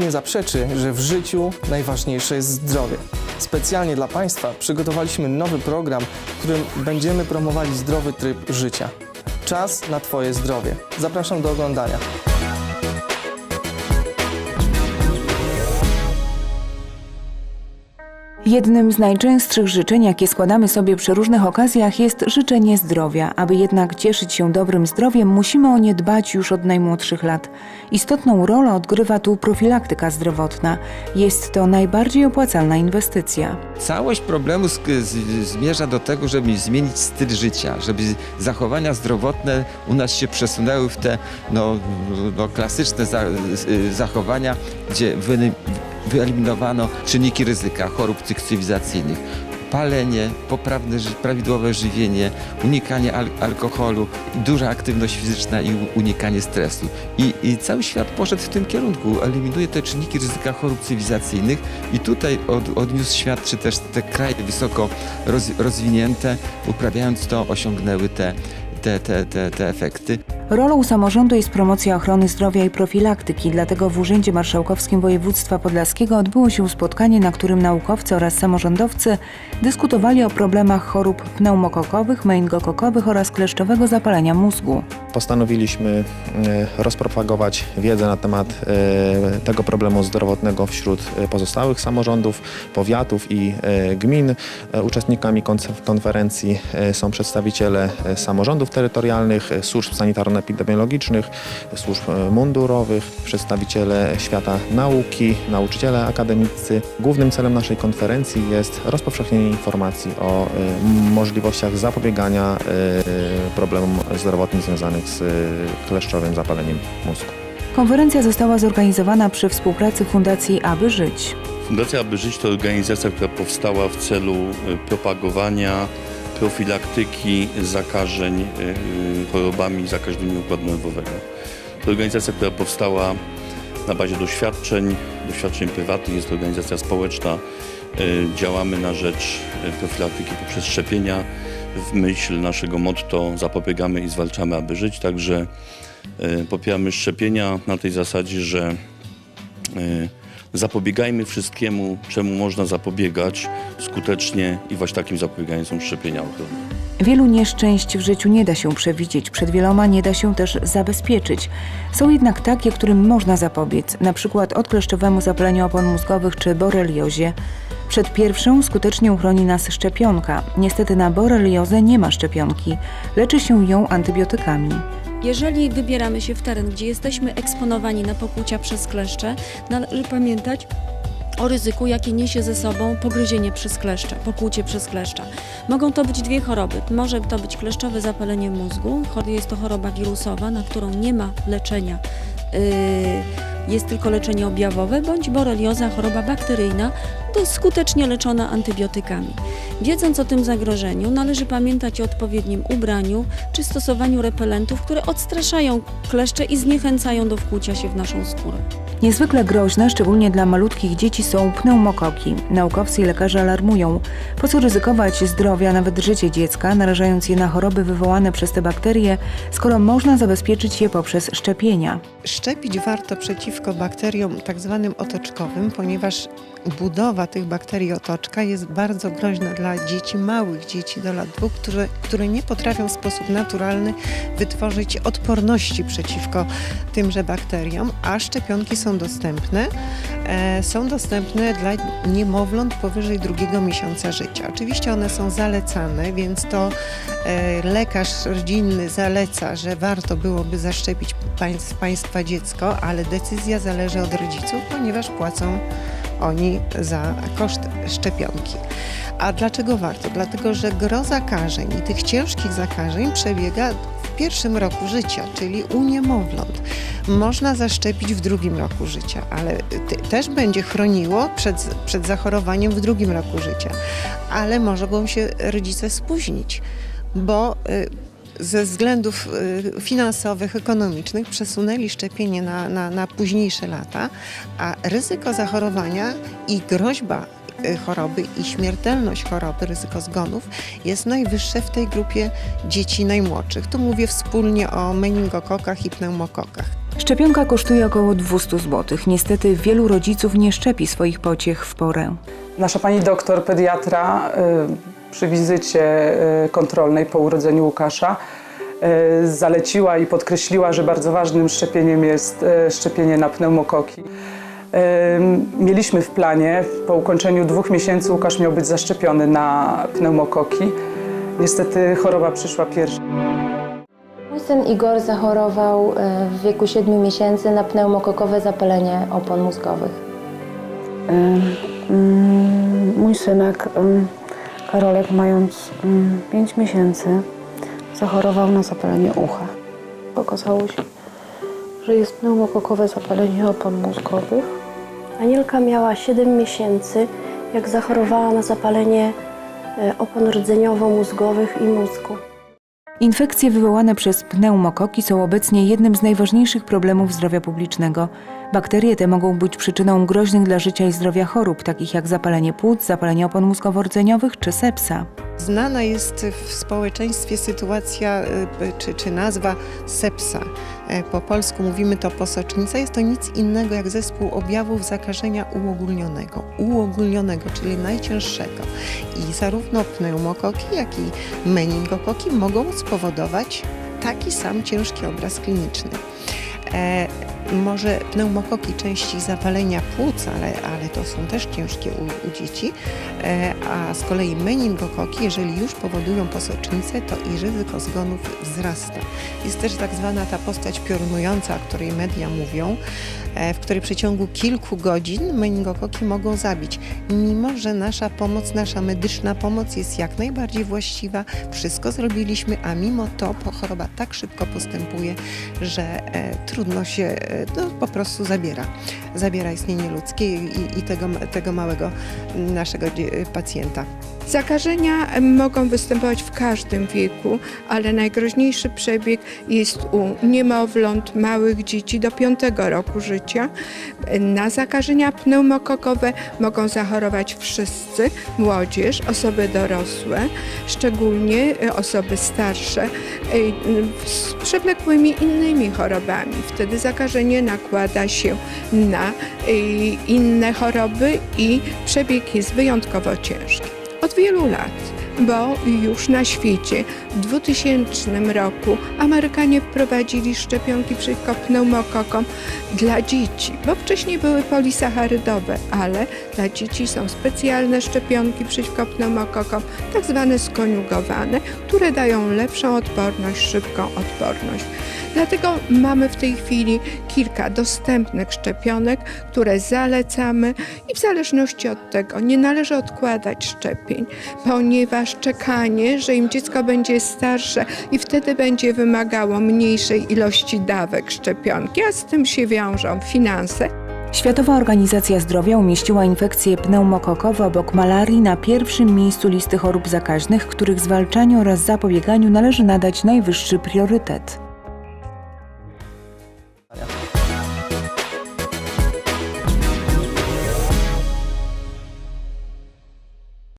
nie zaprzeczy, że w życiu najważniejsze jest zdrowie. Specjalnie dla Państwa przygotowaliśmy nowy program, w którym będziemy promowali zdrowy tryb życia. Czas na Twoje zdrowie. Zapraszam do oglądania. Jednym z najczęstszych życzeń, jakie składamy sobie przy różnych okazjach, jest życzenie zdrowia. Aby jednak cieszyć się dobrym zdrowiem, musimy o nie dbać już od najmłodszych lat. Istotną rolę odgrywa tu profilaktyka zdrowotna. Jest to najbardziej opłacalna inwestycja. Całość problemu zmierza do tego, żeby zmienić styl życia, żeby zachowania zdrowotne u nas się przesunęły w te no, no, klasyczne za, zachowania, gdzie wy, wyeliminowano czynniki ryzyka chorób cy- cywilizacyjnych. Palenie, poprawne, prawidłowe żywienie, unikanie al alkoholu, duża aktywność fizyczna i unikanie stresu. I, I cały świat poszedł w tym kierunku, eliminuje te czynniki ryzyka chorób cywilizacyjnych i tutaj od, odniósł świat, czy też te kraje wysoko roz, rozwinięte, uprawiając to, osiągnęły te, te, te, te, te efekty. Rolą samorządu jest promocja ochrony zdrowia i profilaktyki, dlatego w Urzędzie Marszałkowskim Województwa Podlaskiego odbyło się spotkanie, na którym naukowcy oraz samorządowcy dyskutowali o problemach chorób pneumokokowych, meningokokowych oraz kleszczowego zapalenia mózgu. Postanowiliśmy e, rozpropagować wiedzę na temat e, tego problemu zdrowotnego wśród e, pozostałych samorządów, powiatów i gmin. Uczestnikami konferencji są przedstawiciele samorządów terytorialnych, służb sanitarno-epidemiologicznych, służb mundurowych, przedstawiciele świata nauki, nauczyciele akademicy. Głównym celem naszej konferencji jest rozpowszechnienie informacji o możliwościach zapobiegania problemom zdrowotnym związanych z e, kleszczowym zapaleniem mózgu. Konferencja została zorganizowana przy współpracy Fundacji Aby Żyć. Fundacja Aby Żyć to organizacja, która powstała w celu e, propagowania profilaktyki zakażeń e, chorobami zakaźnymi układu nerwowego. To organizacja, która powstała na bazie doświadczeń, doświadczeń prywatnych, jest to organizacja społeczna. Działamy na rzecz profilaktyki poprzez szczepienia. W myśl naszego motto zapobiegamy i zwalczamy, aby żyć. Także e, popieramy szczepienia na tej zasadzie, że e, zapobiegajmy wszystkiemu, czemu można zapobiegać skutecznie i właśnie takim zapobieganiem są szczepienia ochronne. Wielu nieszczęść w życiu nie da się przewidzieć, przed wieloma nie da się też zabezpieczyć. Są jednak takie, którym można zapobiec, na przykład odkleszczowemu zapaleniu opon mózgowych czy boreliozie. Przed pierwszą skutecznie uchroni nas szczepionka. Niestety na boreliozę nie ma szczepionki. Leczy się ją antybiotykami. Jeżeli wybieramy się w teren, gdzie jesteśmy eksponowani na pokłucia przez kleszcze, należy pamiętać o ryzyku, jakie niesie ze sobą pogryzienie przez kleszcza, pokłucie przez kleszcza. Mogą to być dwie choroby. Może to być kleszczowe zapalenie mózgu, jest to choroba wirusowa, na którą nie ma leczenia. Yy, jest tylko leczenie objawowe, bądź borelioza, choroba bakteryjna, to skutecznie leczona antybiotykami. Wiedząc o tym zagrożeniu, należy pamiętać o odpowiednim ubraniu czy stosowaniu repelentów, które odstraszają kleszcze i zniechęcają do wkłucia się w naszą skórę. Niezwykle groźne, szczególnie dla malutkich dzieci, są pneumokoki. Naukowcy i lekarze alarmują. Po co ryzykować zdrowia, nawet życie dziecka, narażając je na choroby wywołane przez te bakterie, skoro można zabezpieczyć je poprzez szczepienia? Szczepić warto przeciwko bakteriom tak zwanym otoczkowym, ponieważ budowa tych bakterii otoczka jest bardzo groźna dla dzieci, małych dzieci do lat dwóch, które, które nie potrafią w sposób naturalny wytworzyć odporności przeciwko tymże bakteriom, a szczepionki są dostępne. E, są dostępne dla niemowląt powyżej drugiego miesiąca życia. Oczywiście one są zalecane, więc to e, lekarz rodzinny zaleca, że warto byłoby zaszczepić państw, państwa dziecko, ale decyzja zależy od rodziców, ponieważ płacą oni za koszt szczepionki. A dlaczego warto? Dlatego, że gro zakażeń i tych ciężkich zakażeń przebiega w pierwszym roku życia, czyli u niemowląt. Można zaszczepić w drugim roku życia, ale też będzie chroniło przed, przed zachorowaniem w drugim roku życia. Ale mogą się rodzice spóźnić, bo y, ze względów y, finansowych, ekonomicznych przesunęli szczepienie na, na, na późniejsze lata, a ryzyko zachorowania i groźba choroby i śmiertelność choroby, ryzyko zgonów jest najwyższe w tej grupie dzieci najmłodszych. Tu mówię wspólnie o meningokokach i pneumokokach. Szczepionka kosztuje około 200 zł. Niestety wielu rodziców nie szczepi swoich pociech w porę. Nasza pani doktor pediatra y, przy wizycie y, kontrolnej po urodzeniu Łukasza y, zaleciła i podkreśliła, że bardzo ważnym szczepieniem jest y, szczepienie na pneumokoki. Mieliśmy w planie, po ukończeniu dwóch miesięcy Łukasz miał być zaszczepiony na pneumokoki. Niestety choroba przyszła pierwsza. Mój syn Igor zachorował e, w wieku 7 miesięcy na pneumokokowe zapalenie opon mózgowych. Mm, Mój synek Karolek, mając 5 miesięcy, zachorował na zapalenie ucha. Okazało się, że jest pneumokokowe zapalenie opon mózgowych. Anielka miała 7 miesięcy, jak zachorowała na zapalenie e, opon rdzeniowo-mózgowych i mózgu. Infekcje wywołane przez pneumokoki są obecnie jednym z najważniejszych problemów zdrowia publicznego. Bakterie te mogą być przyczyną groźnych dla życia i zdrowia chorób, takich jak zapalenie płuc, zapalenie opon mózgowo-rdzeniowych czy sepsa. Znana jest w społeczeństwie sytuacja y, czy, czy nazwa sepsa. E, Po polsku mówimy to posocznica. Jest to nic innego jak zespół objawów zakażenia uogólnionego. Uogólnionego, czyli najcięższego. I zarówno pneumokoki, jak i meningokoki mogą spowodować taki sam ciężki obraz kliniczny. Może pneumokoki częściej zapalenia płuc, ale, ale to są też ciężkie u, u dzieci, e, a z kolei meningokoki, jeżeli już powodują posocznicę, to i ryzyko zgonów wzrasta. Jest też tak zwana ta postać piorunująca, o której media mówią, e, w której w przeciągu kilku godzin meningokoki mogą zabić. Mimo, że nasza pomoc, nasza medyczna pomoc jest jak najbardziej właściwa, wszystko zrobiliśmy, a mimo to choroba tak szybko postępuje, że e, trudno się, no, po prostu zabiera. Zabiera istnienie ludzkie i, i tego, tego małego naszego pacjenta. Zakażenia mogą występować w każdym wieku, ale najgroźniejszy przebieg jest u niemowląt, małych dzieci do 5 roku życia. Na zakażenia pneumokokowe mogą zachorować wszyscy, młodzież, osoby dorosłe, szczególnie e, osoby starsze e, z przewlekłymi innymi chorobami. Wtedy zakażenie nakłada się na e, inne choroby i przebieg jest wyjątkowo ciężki od wielu lat, bo już na świecie w 2000 roku Amerykanie wprowadzili szczepionki przeciwko pneumokokom dla dzieci, bo wcześniej były polisacharydowe, ale dla dzieci są specjalne szczepionki przeciwko pneumokokom, tak zwane skoniugowane, które dają lepszą odporność, szybką odporność. Dlatego mamy w tej chwili kilka dostępnych szczepionek, które zalecamy i w zależności od tego nie należy odkładać szczepień, ponieważ czekanie, że im dziecko będzie starsze i wtedy będzie wymagało mniejszej ilości dawek szczepionki, a z tym się wiążą finanse, Światowa Organizacja Zdrowia umieściła infekcje pneumokokowe obok malarii na pierwszym miejscu listy chorób zakaźnych, których zwalczaniu oraz zapobieganiu należy nadać najwyższy priorytet.